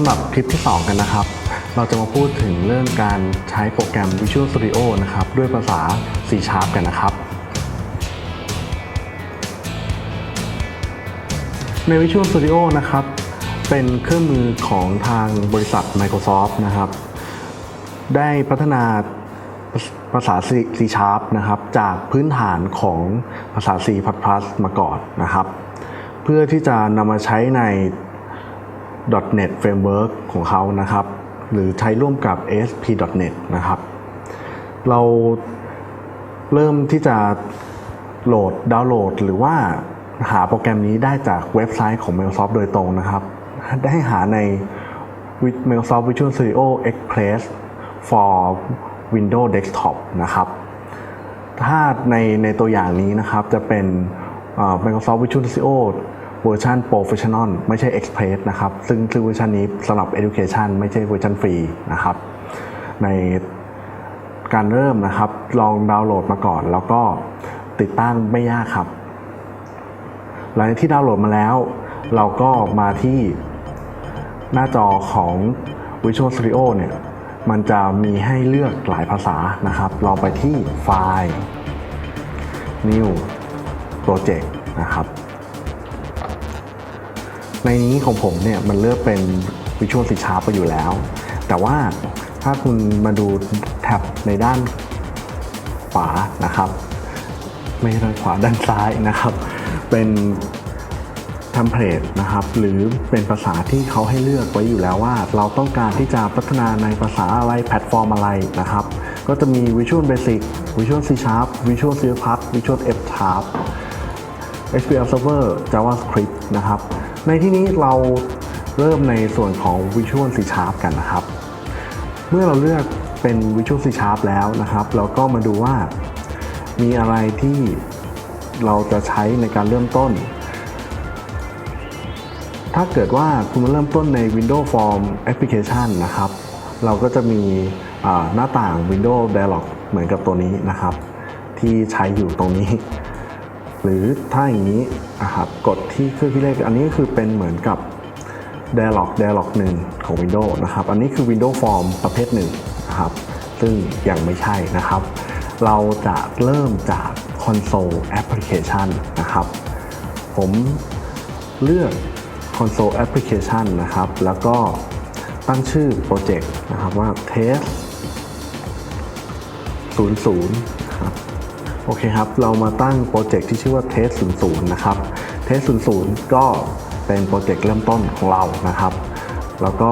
ำหรับคลิปที่ 2 กันนะครับ เราจะมาพูดถึงเรื่องการใช้โปรแกรม Visual Studio นะครับ ด้วยภาษา C Sharp กันนะครับ ใน Visual Studio นะครับ เป็นเครื่องมือของทางบริษัท Microsoft นะครับ ได้พัฒนาภาษา C Sharp นะครับ จากพื้นฐานของภาษา C++ มาก่อนนะครับ เพื่อที่จะนำมาใช้ใน .NET Framework ของเขานะครับ หรือใช้ร่วมกับ ASP.NET นะครับ เราเริ่มที่จะโหลดดาวน์โหลด หรือว่าหาโปรแกรมนี้ได้จากเว็บไซต์ของ Microsoft โดยตรงนะครับ ได้หาใน Microsoft Visual Studio Express for Windows Desktop นะครับ ถ้าในในตัวอย่างนี้นะครับจะเป็น Microsoft Visual Studio เวอร์ชัน Professional ไม่ใช่ Express นะครับ ซึ่งซึ่งเวอร์ชันนี้สำหรับ Education ไม่ใช่เวอร์ชันฟรีนะครับ ในการเริ่มนะครับ ลองดาวน์โหลดมาก่อน แล้วก็ติดตั้งไม่ยากครับ หลังจากที่ดาวน์โหลดมาแล้ว เราก็มาที่หน้าจอของ Visual Studio เนี่ยมันจะมีให้เลือกหลายภาษานะครับ เราไปที่ไฟล์ New Project นะครับ ในนี้ของผมเนี่ยมันเลือกเป็น Visual C Sharp ไปอยู่แล้ว แต่ว่าถ้าคุณมาดูแท็บในด้านขวานะครับ ไม่ใช่ด้านขวาด้านซ้ายนะครับ เป็นเทมเพลตนะครับ หรือเป็นภาษาที่เขาให้เลือกไว้อยู่แล้วว่า เราต้องการที่จะพัฒนาในภาษาอะไรแพลตฟอร์มอะไรนะครับ ก็จะมี Visual Basic Visual C Sharp Visual C Visual F Sharp SQL Server JavaScript นะครับ ในที่นี้เราเริ่มในส่วนของ Visual C Sharp กันนะครับ เมื่อเราเลือกเป็น Visual C Sharp แล้วนะครับ เราก็มาดูว่ามีอะไรที่เราจะใช้ในการเริ่มต้น ถ้าเกิดว่าคุณมาเริ่มต้นใน Windows Form Application นะครับ เราก็จะมีหน้าต่าง Windows Dialog เหมือนกับตัวนี้นะครับ ที่ใช้อยู่ตรงนี้ หรือถ้าอย่างนี้นะครับกดที่เครื่องที่เลขอันนี้ก็คือเป็นเหมือนกับ Dialog Dialog 1 ของ Windows นะครับ อันนี้คือ Windows Form ประเภทหนึ่งนะครับ ซึ่งยังไม่ใช่นะครับ เราจะเริ่มจาก Console Application นะครับ ผมเลือก Console Application นะครับ แล้วก็ตั้งชื่อโปรเจกต์นะครับว่า Test 00นะครับ โอเคครับ เรามาตั้งโปรเจกต์ที่ชื่อว่า Test 00 นะครับ Test 00 ก็เป็นโปรเจกต์เริ่มต้นของเรานะครับ แล้วก็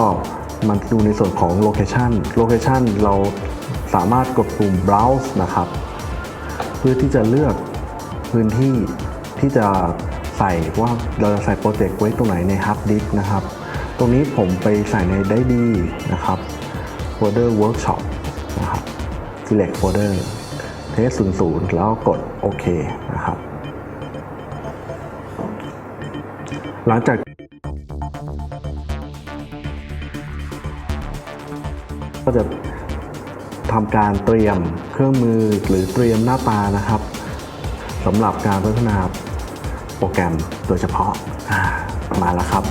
มันดูในส่วนของ Location Location เราสามารถกดปุ่ม Browse นะครับ เพื่อที่จะเลือกพื้นที่ที่จะใส่ว่าเราจะใส่โปรเจกต์ไว้ตรงไหนในฮาร์ดดิสนะครับ ตรงนี้ผมไปใส่ในได้ดีนะครับโฟลเดอร์ Workshop นะครับ select folder test 00แล้วกดโอเคนะครับ หลังจากก็จะทำการเตรียมเครื่องมือหรือเตรียมหน้าตานะครับสำหรับการพัฒนาโปรแกรมโดยเฉพาะมาแล้วครับ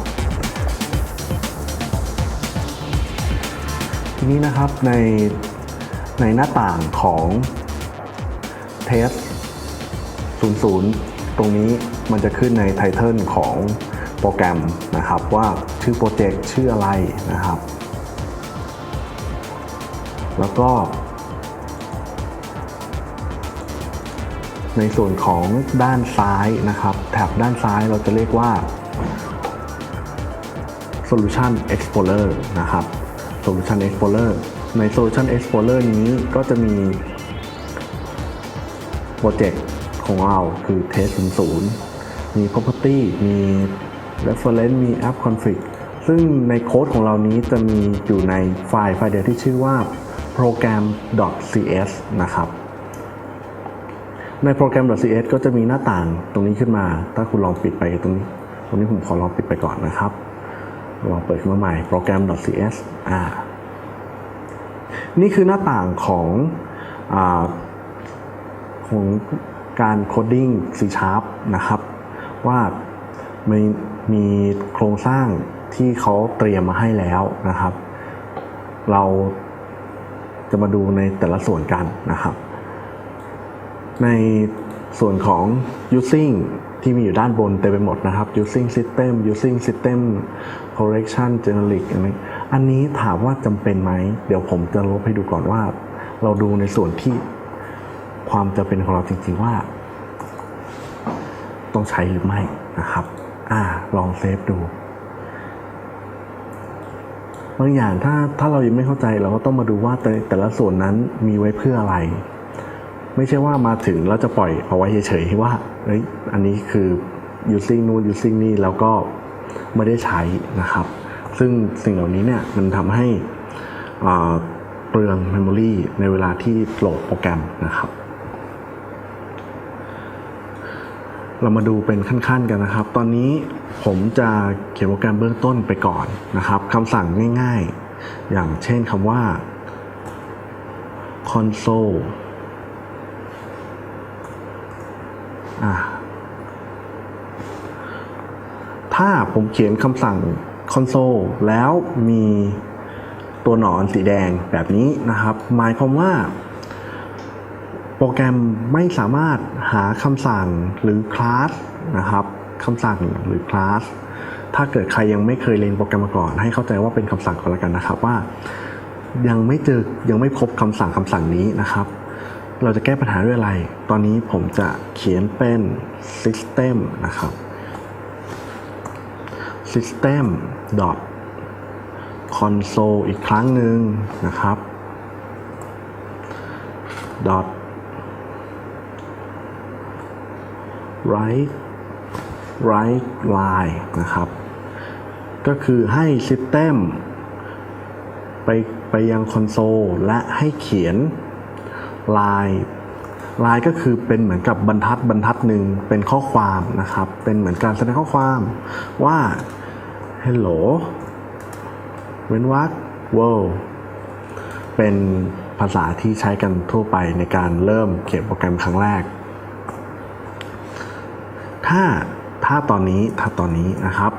ทีนี้นะครับในในหน้าต่างของ Test 00 ตรงนี้มันจะขึ้นในไทเทิลของโปรแกรมนะครับ ว่าชื่อโปรเจกต์ชื่ออะไรนะครับ แล้วก็ ในส่วนของด้านซ้ายนะครับ แถบด้านซ้ายเราจะเรียกว่า Solution Explorer นะครับ Solution Explorer ใน Solution Explorer นี้ก็จะมี โปรเจกต์ของเราคือ Test 00มี Property มี Reference มี App Config ซึ่งในโค้ดของเรานี้จะมีอยู่ในไฟล์ไฟล์เดียวที่ชื่อว่า program.cs นะครับ ในโปรแกรม .cs ก็จะมีหน้าต่างตรงนี้ขึ้นมา ถ้าคุณลองปิดไปตรงนี้ ตรงนี้ผมขอลองปิดไปก่อนนะครับ ลองเปิดขึ้นมาใหม่โปรแกรม .cs อ่า นี่คือหน้าต่างของอา ของการโคดดิ้ง C Sharp นะครับ ว่ามีมีโครงสร้างที่เขาเตรียมมาให้แล้วนะครับ เราจะมาดูในแต่ละส่วนกันนะครับ ในส่วนของ using ที่มีอยู่ด้านบนเต็มไปหมดนะครับ using system using system correction generic อันนี้ถามว่าจำเป็นไหม เดี๋ยวผมจะลบให้ดูก่อนว่า เราดูในส่วนที่ ความจำเป็นของเราจริงๆว่า ต้องใช้หรือไม่นะครับ อ่า ลองเซฟดูบางอย่างถ้าถ้าเรายังไม่เข้าใจเราก็ต้องมาดูว่าแต่แต่ละส่วนนั้นมีไว้เพื่ออะไร ไม่ใช่ว่ามาถึงแล้วจะปล่อยเอาไว้เฉยๆว่าเฮ้ยอันนี้คือ using นู่น using นี่แล้วก็ไม่ได้ใช้นะครับ ซึ่งสิ่งเหล่านี้เนี่ยมันทำให้เปลือง memory ในเวลาที่โหลดโปรแกรมนะครับ เรามาดูเป็นขั้นๆกันนะครับ ตอนนี้ผมจะเขียนโปรแกรมเบื้องต้นไปก่อนนะครับคำสั่งง่ายๆ อย่างเช่นคำว่า console ถ้าผมเขียนคำสั่ง console แล้วมีตัวหนอนสีแดงแบบนี้นะครับ หมายความว่า โปรแกรมไม่สามารถหาคำสั่งหรือคลาสนะครับคำสั่งหรือคลาสถ้าเกิดใครยังไม่เคยเรียนโปรแกรมมาก่อน ให้เข้าใจว่าเป็นคำสั่งก่อนละกันนะครับว่า ยังไม่เจอยังไม่พบคำสั่งคำสั่งนี้นะครับ เราจะแก้ปัญหาด้วยอะไร ตอนนี้ผมจะเขียนเป็น system นะครับ system dot console อีกครั้งหนึ่งนะครับ dot write write line นะครับ ก็คือให้ system ไปไปยังคอนโซลและให้เขียน line line ก็คือเป็นเหมือนกับบรรทัดบรรทัดหนึ่งเป็นข้อความนะครับ เป็นเหมือนการแสดงข้อความว่า hello เว้นวรรค world เป็นภาษาที่ใช้กันทั่วไปในการเริ่มเขียนโปรแกรมครั้งแรก ถ้าถ้าตอนนี้ถ้าตอนนี้นะครับ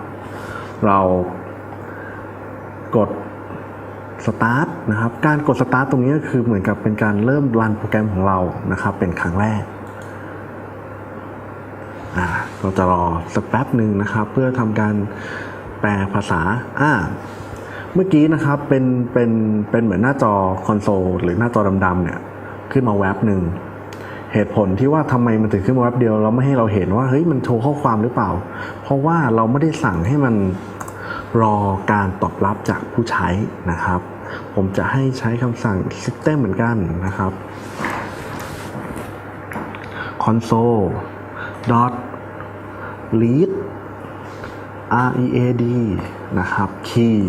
เรากด start นะครับ การกด start ตรงนี้ก็คือเหมือนกับเป็นการเริ่มรันโปรแกรมของเรานะครับ เป็นครั้งแรก เราจะรอสักแป๊บหนึ่งนะครับ เพื่อทำการแปลภาษาอ่าเมื่อกี้นะครับเป็นเป็นเป็นเหมือนหน้าจอคอนโซลหรือหน้าจอดำๆเนี่ย ขึ้นมาแว็บหนึ่ง เหตุผลที่ว่าทำไมมันถึงขึ้นมาแว็บเดียวเราไม่ให้เราเห็นว่าเฮ้ยมันโชว์ข้อความหรือเปล่า เพราะว่าเราไม่ได้สั่งให้มันรอการตอบรับจากผู้ใช้นะครับ ผมจะให้ใช้คำสั่ง system เหมือนกันนะครับ console dot read r e a d นะครับ key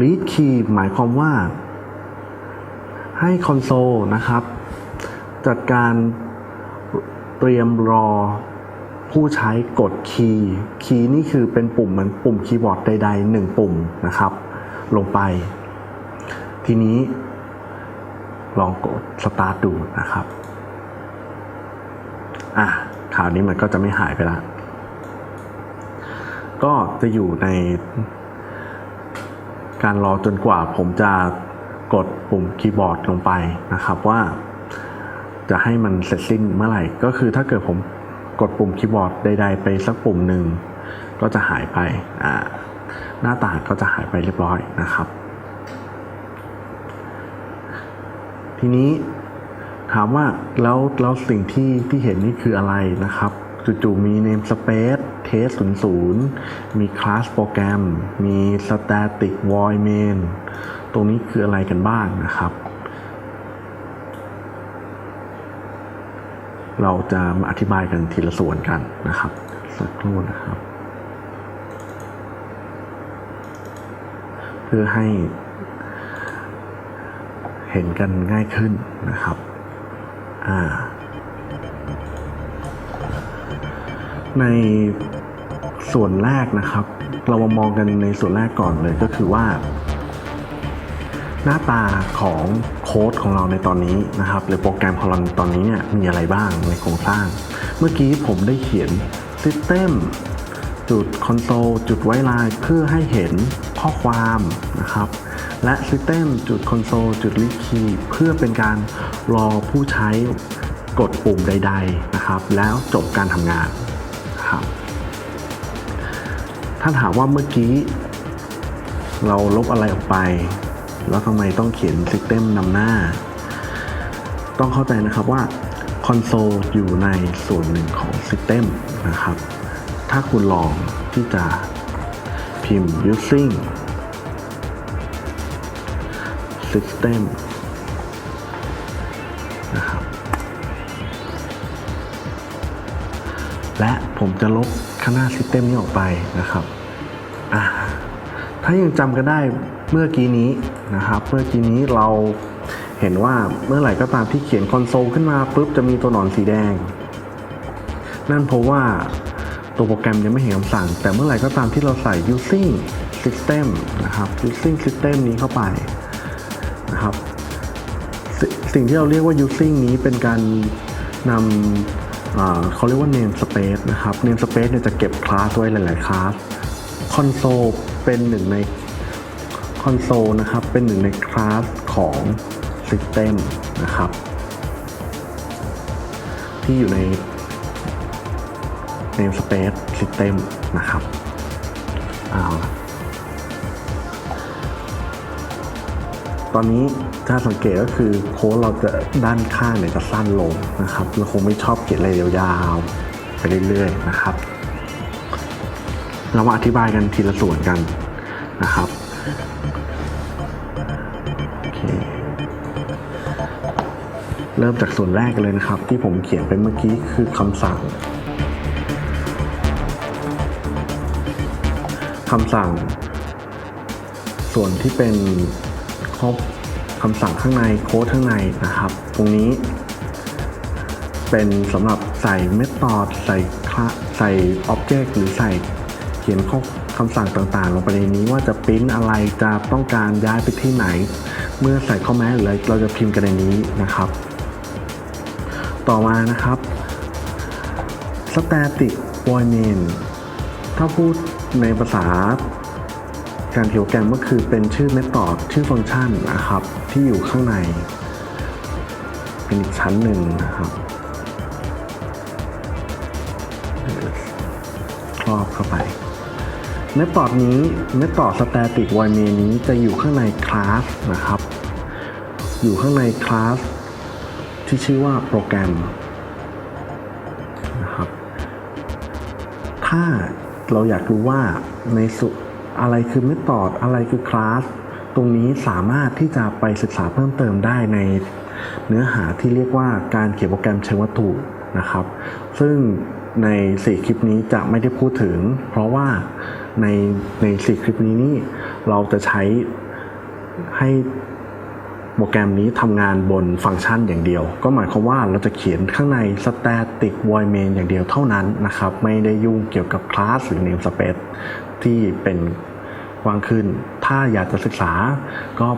read key หมายความว่าให้คอนโซลนะครับ จัดการเตรียมรอผู้ใช้กดคีย์ คีย์นี่คือเป็นปุ่มเหมือนปุ่มคีย์บอร์ดใดๆหนึ่งปุ่มนะครับ ลงไป ทีนี้ลองกดสตาร์ทดูนะครับ อะคราวนี้มันก็จะไม่หายไปละ ก็จะอยู่ในการรอจนกว่าผมจะกดปุ่มคีย์บอร์ดลงไปนะครับว่า จะให้มันเสร็จสิ้นเมื่อไหร่ ก็คือถ้าเกิดผมกดปุ่มคีย์บอร์ดใดๆไปสักปุ่มหนึ่งก็จะหายไปอ่าหน้าต่างก็จะหายไปเรียบร้อยนะครับ ทีนี้ถามว่าแล้วแล้วสิ่งที่ที่เห็นนี่คืออะไรนะครับจู่ๆมี namespace test 00 มี class โปรแกรมมี static void main ตรงนี้คืออะไรกันบ้างนะครับ เราจะมาอธิบายกันทีละส่วนกันนะครับสักครู่นะครับ เพื่อให้เห็นกันง่ายขึ้นนะครับอ่าในส่วนแรกนะครับ เรามามองกันในส่วนแรกก่อนเลยก็คือว่า หน้าตาของโค้ดของเราในตอนนี้นะครับหรือโปรแกรมของเราตอนนี้เนี่ยมีอะไรบ้างในโครงสร้าง เมื่อกี้ผมได้เขียน system จุดคอนโซลจุดไว้ลายเพื่อให้เห็นข้อความนะครับ และ System จุดคอนโซลจุดลิคีเพื่อเป็นการรอผู้ใช้กดปุ่มใด ๆนะครับ แล้วจบการทำงานครับถ้าถามว่าเมื่อกี้เราลบอะไรออกไป แล้วทำไมต้องเขียน System นำหน้า ต้องเข้าใจนะครับว่าคอนโซลอยู่ในส่วนหนึ่งของ System นะครับ ถ้าคุณลองที่จะพิมพ์ using system นะครับและผมจะลบข้างหน้า System นี้ออกไปนะครับอ่าถ้ายังจำกันได้ เมื่อกี้นี้นะครับ เมื่อกี้นี้เราเห็นว่าเมื่อไหร่ก็ตามที่เขียนคอนโซลขึ้นมาปุ๊บจะมีตัวหนอนสีแดง นั่นเพราะว่าตัวโปรแกรมยังไม่เห็นคำสั่ง แต่เมื่อไหร่ก็ตามที่เราใส่ using system นะครับ using system นี้เข้าไปนะครับสสิ่งที่เราเรียกว่า using นี้เป็นการนำเขาเรียกว่า namespace นะครับ namespace เนี่ยจะเก็บคลาสไว้หลาย ๆ คลาส console เป็นหนึ่งใน console นะครับ เป็นหนึ่งในคลาสของ system นะครับ ที่อยู่ใน namespace system นะครับเอาตอนนี้ถ้าสังเกตก็คือโค้ดเราจะด้านข้างเนี่ยจะสั้นลงนะครับ เราคงไม่ชอบเขียนอะไรยาวๆไปเรื่อยๆนะครับ เรามาอธิบายกันทีละส่วนกันนะครับ เริ่มจากส่วนแรกเลยนะครับ ที่ผมเขียนไปเมื่อกี้คือคำสั่งคำสั่ง ส่วนที่เป็นข้อคำสั่งข้างในโค้ดข้างในนะครับ ตรงนี้ เป็นสำหรับใส่เมธอดใส่คลาใส่อ็อบเจกต์หรือใส่เขียนข้อคำสั่งต่างๆลงไปในนี้ว่าจะปริ้นอะไรจะต้องการย้ายไปที่ไหน เมื่อใส่ข้อแม้หรืออะไรเราจะพิมพ์กันในนี้นะครับ ต่อมานะครับ static void main ถ้าพูดในภาษาการเขียนแกรมก็คือเป็นชื่อ method ชื่อฟังก์ชันนะครับ ที่อยู่ข้างใน เป็นอีกชั้นหนึ่งนะครับครอบเข้าไปเมธอดนี้เมธอด static void main นี้จะอยู่ข้างในคลาสนะครับ อยู่ข้างในคลาส ที่ชื่อว่าโปรแกรมนะครับ ถ้าเราอยากรู้ว่าในสุอะไรคือเมธอดอะไรคือคลาสตรงนี้สามารถที่จะไปศึกษาเพิ่มเติมได้ในเนื้อหาที่เรียกว่าการเขียนโปรแกรมเชิงวัตถุนะครับ ซึ่งใน 4 คลิปนี้จะไม่ได้พูดถึง เพราะว่าในใน 4 คลิปนี้นี่เราจะใช้ให้ โปรแกรมนี้ทำงานบนฟังก์ชันอย่างเดียว ก็หมายความว่าเราจะเขียนข้างใน static void main อย่างเดียวเท่านั้นนะครับไม่ได้ยุ่งเกี่ยวกับคลาสหรือ namespace ที่เป็นกว้างขึ้น ถ้าอยากจะศึกษาก็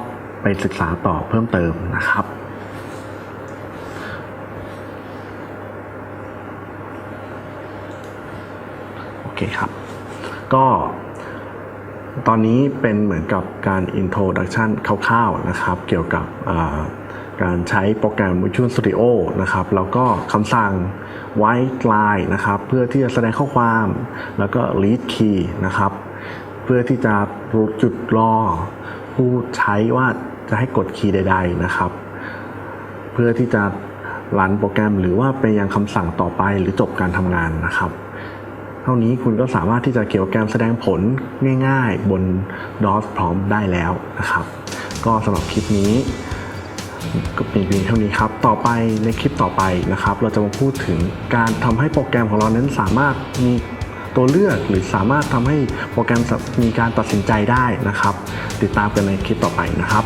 ไปศึกษาต่อเพิ่มเติมนะครับโอเคครับ ก็ ตอนนี้เป็นเหมือนกับการ introduction คร่าวๆนะครับเกี่ยวกับการใช้โปรแกรม Visual Studio นะครับแล้วก็คำสั่ง white line นะครับเพื่อที่จะแสดงข้อความ แล้วก็ read key นะครับเพื่อที่จะรู้จุดรอผู้ใช้ว่าจะให้กดคีย์ใด ๆนะครับ เพื่อที่จะรันโปรแกรมหรือว่าไปยังคำสั่งต่อไปหรือจบการทำงานนะครับ เท่านี้คุณก็สามารถที่จะเกี่ยวแกรมแสดงผลง่ายๆ บน DOS พร้อมได้แล้วนะครับ ก็สำหรับคลิปนี้ก็เป็นเพียงเท่านี้ครับ ต่อไปในคลิปต่อไปนะครับ เราจะมาพูดถึงการทำให้โปรแกรมของเรานั้นสามารถมีตัวเลือกหรือสามารถทำให้โปรแกรมมีการตัดสินใจได้นะครับ ติดตามกันในคลิปต่อไปนะครับ